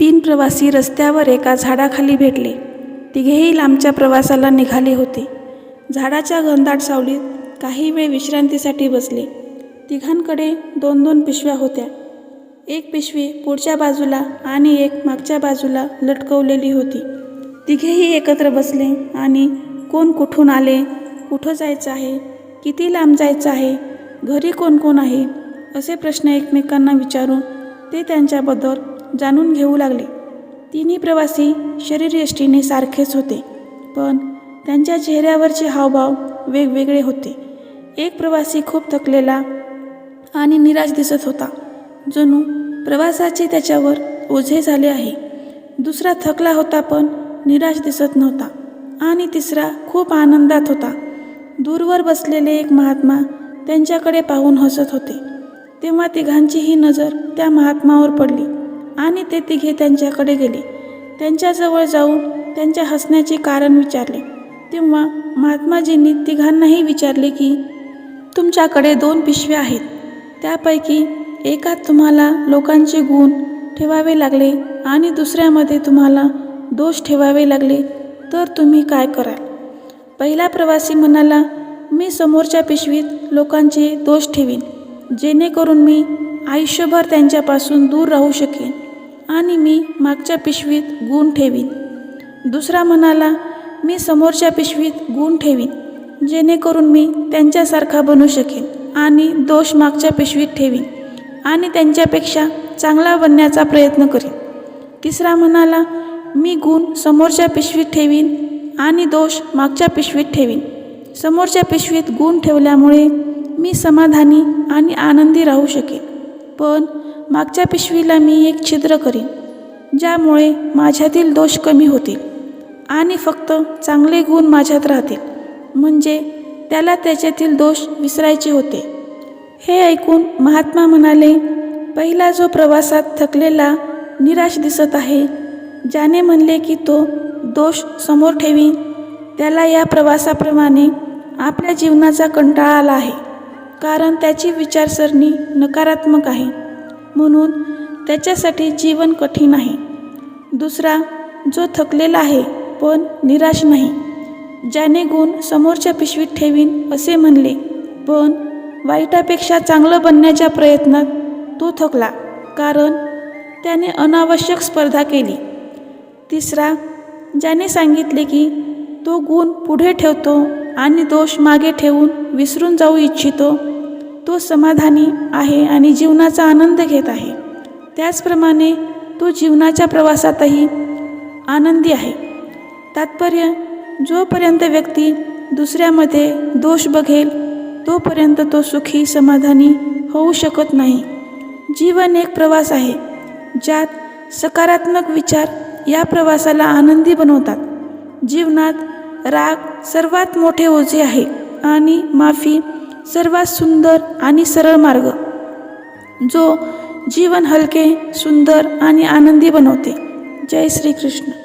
तीन प्रवासी रस्त्यावर एका झाडाखाली भेटले. तिघेही लांबच्या प्रवासाला निघाले होते. झाडाच्या घनदाट सावलीत काही वेळ विश्रांतीसाठी बसले. तिघांकडे दोन दोन पिशव्या होत्या. एक पिशवी पुढच्या बाजूला आणि एक मागच्या बाजूला लटकवलेली होती. तिघेही एकत्र बसले आणि कोण कुठून आले? कुठं जायचं आहे? किती लांब जायचं आहे? घरी कोण कोण आहे? असे प्रश्न एकमेकांना विचारून ते त्यांच्याबद्दल जाणून घेऊ लागले. तिन्ही प्रवासी शरीरयष्टीने सारखेच होते पण त्यांच्या चेहऱ्यावरचे हावभाव वेगवेगळे होते. एक प्रवासी खूप थकलेला आणि निराश दिसत होता. जणू प्रवासाचे त्याच्यावर ओझे झाले आहे. दुसरा थकला होता पण निराश दिसत नव्हता. आणि तिसरा खूप आनंदात होता. दूरवर बसलेले एक महात्मा त्यांच्याकडे पाहून हसत होते. तेव्हा तिघांचीही नजर त्या महात्मावर पडली. आणि ते तिघे त्यांच्याकडे गेले. त्यांच्याजवळ जाऊन त्यांच्या हसण्याचे कारण विचारले. तेव्हा महात्माजींनी तिघांनाही विचारले की तुमच्याकडे दोन पिशव्या आहेत. त्यापैकी एकात तुम्हाला लोकांचे गुण ठेवावे लागले आणि दुसऱ्यामध्ये तुम्हाला दोष ठेवावे लागले. तर तुम्ही काय कराल? पहिला प्रवासी म्हणाला मी समोरच्या पिशवीत लोकांचे दोष ठेवीन. जेणेकरून मी आयुष्यभर त्यांच्यापासून दूर राहू शकेन. आणि मी मागच्या पिशवीत गुण ठेवीन. दुसरा म्हणाला मी समोरच्या पिशवीत गुण ठेवीन जेणेकरून मी त्यांच्यासारखा बनू शकेन आणि दोष मागच्या पिशवीत ठेवीन आणि त्यांच्यापेक्षा चांगला बनण्याचा प्रयत्न करीन. तिसरा म्हणाला मी गुण समोरच्या पिशवीत ठेवीन आणि दोष मागच्या पिशवीत ठेवीन. समोरच्या पिशवीत गुण ठेवल्यामुळे मी समाधानी आणि आनंदी राहू शकेन. पण मागच्या पिशवीला मी एक छिद्र करीन ज्यामुळे माझ्यातील दोष कमी होतील आणि फक्त चांगले गुण माझ्यात राहतील. म्हणजे त्याला त्याच्यातील दोष विसरायचे होते. हे ऐकून महात्मा म्हणाले पहिला जो प्रवासात थकलेला निराश दिसत आहे ज्याने म्हणले की तो दोष समोर ठेवीन त्याला या प्रवासाप्रमाणे आपल्या जीवनाचा कंटाळा आला आहे. कारण त्याची विचारसरणी नकारात्मक आहे. म्हणून त्याच्यासाठी जीवन कठीण आहे. दुसरा जो थकलेला आहे पण निराश नाही. ज्याने गुण समोरच्या पिशवीत ठेवीन असे म्हणले. पण वाईटापेक्षा चांगलं बनण्याच्या प्रयत्नात तो थकला कारण त्याने अनावश्यक स्पर्धा केली. तिसरा ज्याने सांगितले की तो गुण पुढे ठेवतो आणि दोष मागे ठेवून विसरून जाऊ इच्छितो तो समाधानी आहे आणि जीवनाचा आनंद घेत आहे. त्याचप्रमाणे तो जीवनाच्या प्रवासातही आनंदी आहे. तात्पर्य जोपर्यंत व्यक्ती दुसऱ्यामध्ये दोष बघेल तोपर्यंत तो सुखी समाधानी होऊ शकत नाही. जीवन एक प्रवास आहे ज्यात सकारात्मक विचार या प्रवासाला आनंदी बनवतात. जीवनात राग सर्वात मोठे ओझे आहे आणि माफी सर्वात सुंदर आणि सरळ मार्ग. जो जीवन हलके सुंदर आणि आनंदी बनवते. जय श्रीकृष्ण.